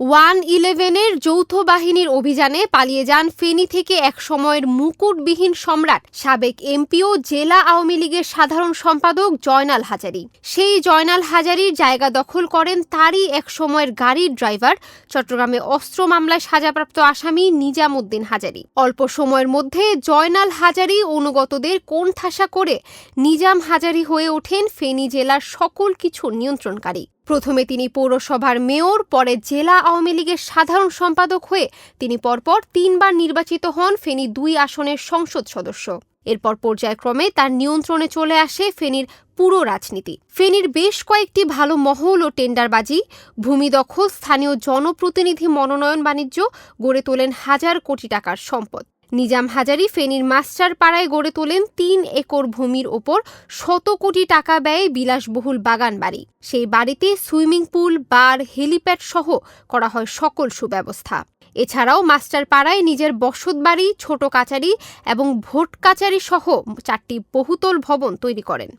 One ইলেভেনের যৌথ বাহিনীর অভিযানে পালিয়ে যান ফেনী থেকে এক সময়ের মুকুটবিহীন সম্রাট, সাবেক এমপিও জেলা আওয়ামী লীগের সাধারণ সম্পাদক জয়নাল হাজারি। সেই জয়নাল হাজারির জায়গা দখল করেন তারই এক সময়ের গাড়ির ড্রাইভার, চট্টগ্রামে অস্ত্র মামলায় সাজাপ্রাপ্ত আসামি নিজামুদ্দিন হাজারি। অল্প সময়ের মধ্যে জয়নাল হাজারি অনুগতদের কোণঠাসা করে নিজাম হাজারি হয়ে ওঠেন ফেনী জেলার সকল কিছু নিয়ন্ত্রণকারী। প্রথমে তিনি পৌরসভার মেয়র, পরে জেলা আওয়ামী লীগের সাধারণ সম্পাদক হয়ে তিনি পরপর তিনবার নির্বাচিত হন, ফেনী দুই আসনের সংসদ সদস্য। এরপর পর্যায়ক্রমে তার নিয়ন্ত্রণে চলে আসে ফেনীর পুরো রাজনীতি। ফেনীর বেশ কয়েকটি ভালো মহল ও টেন্ডারবাজি, ভূমি দখল, স্থানীয় জনপ্রতিনিধি মনোনয়ন বাণিজ্য গড়ে তোলেন হাজার কোটি টাকার সম্পদ। নিজাম হাজারি ফেনীর মাস্টার পাড়ায় গড়ে তোলেন তিন একর ভূমির ওপর শত কোটি টাকা ব্যয়ে বিলাসবহুল বাগান বাড়ি। সেই বাড়িতে সুইমিং পুল, বার, হেলিপ্যাড সহ করা হয় সকল সুব্যবস্থা। এছাড়াও মাস্টার পাড়ায় নিজের বসত বাড়ি, ছোট কাচারি এবং ভোট কাচারি সহ চারটি বহুতল ভবন তৈরি করেন।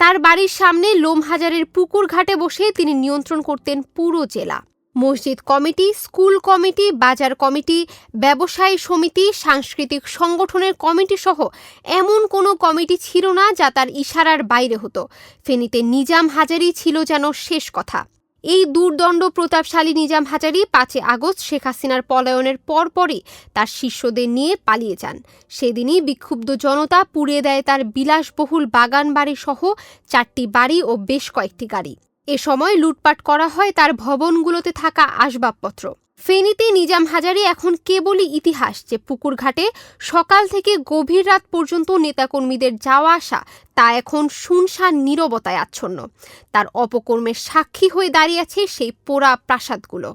তার বাড়ির সামনে লোমহাজারের পুকুর ঘাটে বসে তিনি নিয়ন্ত্রণ করতেন পুরো জেলা। মসজিদ কমিটি, স্কুল কমিটি, বাজার কমিটি, ব্যবসায়ী সমিতি, সাংস্কৃতিক সংগঠনের কমিটি সহ এমন কোনো কমিটি ছিল না যা তার ইশারার বাইরে হতো। ফেনীতে নিজাম হাজারি ছিল যেন শেষ কথা। এই দুর্দণ্ড প্রতাপশালী নিজাম হাজারি পাঁচই আগস্ট শেখ হাসিনার পলায়নের পরপরই তার শিষ্যদের নিয়ে পালিয়ে যান। সেদিনই বিক্ষুব্ধ জনতা পুড়িয়ে দেয় তার বিলাসবহুল বাগান বাড়ি সহ চারটি বাড়ি ও বেশ কয়েকটি গাড়ি। এ সময় লুটপাট করা হয় তার ভবনগুলোতে থাকা আসবাবপত্র। ফেনীতে নিজাম হাজারি এখন কেবলই ইতিহাস যে পুকুরঘাটে সকাল থেকে গভীর রাত পর্যন্ত নেতাকর্মীদের যাওয়া আসা তা এখন শুনশান নীরবতায় আচ্ছন্ন। তার অপকর্মের সাক্ষী হয়ে দাঁড়িয়েছে সেই পোড়া প্রাসাদগুলো।